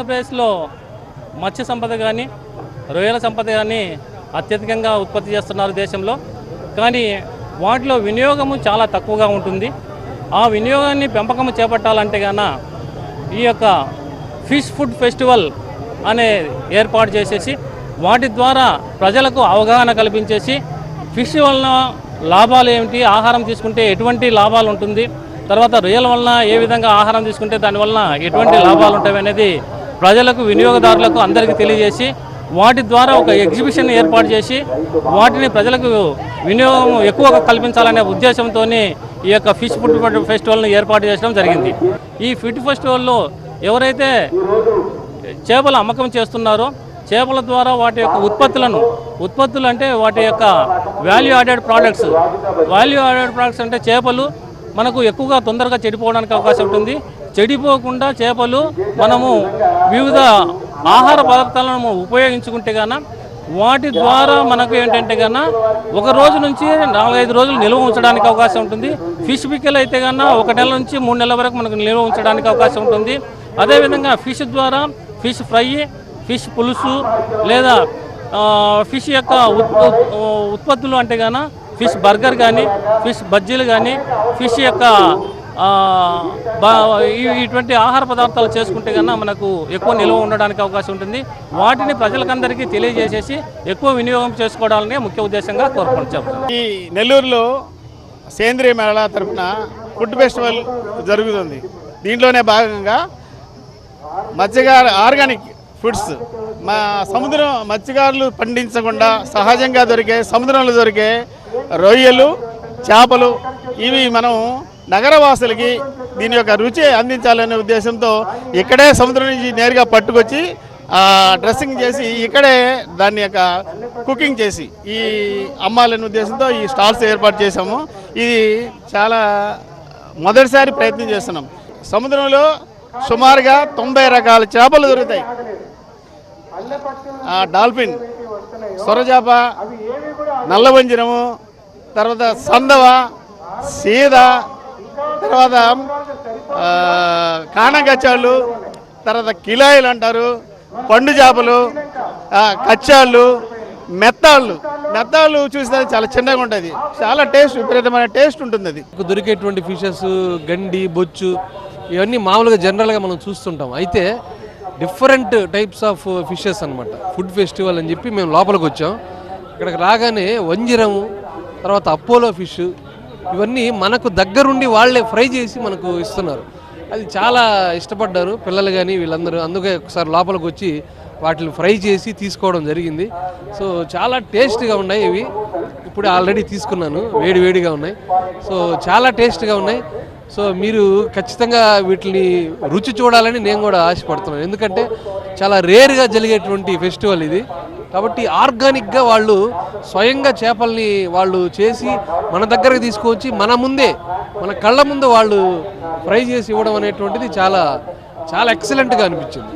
ఆంధ్రప్రదేశ్లో మత్స్య సంపద కానీ రొయ్యల సంపద కానీ అత్యధికంగా ఉత్పత్తి చేస్తున్నారు దేశంలో. కానీ వాటిలో వినియోగము చాలా తక్కువగా ఉంటుంది. ఆ వినియోగాన్ని పెంపకం చేపట్టాలంటే గాన ఈ యొక్క ఫిష్ ఫుడ్ ఫెస్టివల్ అనే ఏర్పాటు చేసేసి వాటి ద్వారా ప్రజలకు అవగాహన కల్పించేసి ఫిష్ వలన లాభాలు ఏమిటి ఆహారం తీసుకుంటే ఎటువంటి లాభాలు ఉంటుంది తర్వాత రొయ్యల వలన ఏ విధంగా ఆహారం తీసుకుంటే దానివలన ఎటువంటి లాభాలు ఉంటాయి అనేది ప్రజలకు వినియోగదారులకు అందరికీ తెలియజేసి వాటి ద్వారా ఒక ఎగ్జిబిషన్ ఏర్పాటు చేసి వాటిని ప్రజలకు వినియోగం ఎక్కువగా కల్పించాలనే ఉద్దేశంతో ఈ యొక్క ఫిష్ ఫుడ్ ఫెస్టివల్ను ఏర్పాటు చేయడం జరిగింది. ఈ ఫిట్ ఫెస్టివల్లో ఎవరైతే చేపల అమ్మకం చేస్తున్నారో చేపల ద్వారా వాటి యొక్క ఉత్పత్తులను ఉత్పత్తులు అంటే వాటి యొక్క value added products value added products అంటే చేపలు మనకు ఎక్కువగా తొందరగా చెడిపోవడానికి అవకాశం ఉంటుంది. చెడిపోకుండా చేపలు మనము వివిధ ఆహార పదార్థాలను ఉపయోగించుకుంటే గాన వాటి ద్వారా మనకు ఏంటంటే గాన ఒక రోజు నుంచి నాలుగైదు రోజులు నిల్వ ఉంచడానికి అవకాశం ఉంటుంది. ఫిష్ పిక్కలు అయితే కన్నా ఒక నెల నుంచి మూడు నెలల వరకు మనకు నిల్వ ఉంచడానికి అవకాశం ఉంటుంది. అదేవిధంగా ఫిష్ ద్వారా ఫిష్ ఫ్రై ఫిష్ పులుసు లేదా ఫిష్ యొక్క ఉత్- ఉత్పత్తులు అంటే గాన ఫిష్ బర్గర్ కానీ ఫిష్ బజ్జీలు కానీ ఫిష్ యొక్క ఇటువంటి ఆహార పదార్థాలు చేసుకుంటే కన్నా మనకు ఎక్కువ నిల్వ ఉండడానికి అవకాశం ఉంటుంది. వాటిని ప్రజలకందరికీ తెలియజేసేసి ఎక్కువ వినియోగం చేసుకోవడాలనే ముఖ్య ఉద్దేశంగా కోరుకుంటాం ఈ నెల్లూరులో సేంద్రియ మేళా తరఫున ఫుడ్ ఫెస్టివల్ జరుగుతుంది. దీంట్లోనే భాగంగా మత్స్యకార ఆర్గానిక్ ఫుడ్స్ మా సముద్రం మత్స్యకారులు పండించకుండా సహజంగా దొరికే సముద్రంలో దొరికే రొయ్యలు చేపలు ఇవి మనం నగరవాసులకి దీని యొక్క రుచి అందించాలనే ఉద్దేశంతో ఇక్కడే సముద్రం నుంచి నేరుగా పట్టుకొచ్చి డ్రెస్సింగ్ చేసి ఇక్కడే దాన్ని యొక్క కుకింగ్ చేసి ఈ అమ్మాలనే ఉద్దేశంతో ఈ స్టాల్స్ ఏర్పాటు చేశాము. ఇది చాలా మొదటిసారి ప్రయత్నం చేస్తున్నాం. సముద్రంలో సుమారుగా తొంభై రకాల చేపలు దొరుకుతాయి. డాల్ఫిన్ సొరచేప నల్లవంజనము తర్వాత సందవ సీద తర్వాత కానగచ్చాళ్ళు తర్వాత కిలాయిలు అంటారు పండు చేపలు కచ్చాళ్ళు మెత్తాళ్ళు. మెత్తాళ్ళు చూస్తే చాలా చిన్నగా ఉంటుంది. చాలా టేస్ట్ విపరీతమైన టేస్ట్ ఉంటుంది అది. దొరికేటువంటి ఫిషెస్ గండి బొచ్చు ఇవన్నీ మామూలుగా జనరల్గా మనం చూస్తుంటాం. అయితే డిఫరెంట్ టైప్స్ ఆఫ్ ఫిషెస్ అన్నమాట. ఫుడ్ ఫెస్టివల్ అని చెప్పి మేము లోపలికి వచ్చాం. ఇక్కడికి రాగానే వంజిరము తర్వాత అపోలో ఫిష్ ఇవన్నీ మనకు దగ్గరుండి వాళ్ళే ఫ్రై చేసి మనకు ఇస్తున్నారు. అది చాలా ఇష్టపడ్డారు పిల్లలు కానీ వీళ్ళందరూ. అందుకే ఒకసారి లోపలికి వచ్చి వాటిని ఫ్రై చేసి తీసుకోవడం జరిగింది. సో చాలా టేస్ట్గా ఉన్నాయి ఇవి. ఇప్పుడు ఆల్రెడీ తీసుకున్నాను. వేడి వేడిగా ఉన్నాయి. సో చాలా టేస్ట్గా ఉన్నాయి. సో మీరు ఖచ్చితంగా వీటిని రుచి చూడాలని నేను కూడా ఆశపడుతున్నాను. ఎందుకంటే చాలా రేర్గా జరిగేటువంటి ఫెస్టివల్ ఇది. కాబట్టి ఆర్గానిక్గా వాళ్ళు స్వయంగా చేపల్ని వాళ్ళు చేసి మన దగ్గరకు తీసుకొచ్చి మన ముందే మన కళ్ళ ముందు వాళ్ళు ఫ్రై చేసి ఇవ్వడం అనేటువంటిది చాలా చాలా ఎక్సలెంట్గా అనిపించింది.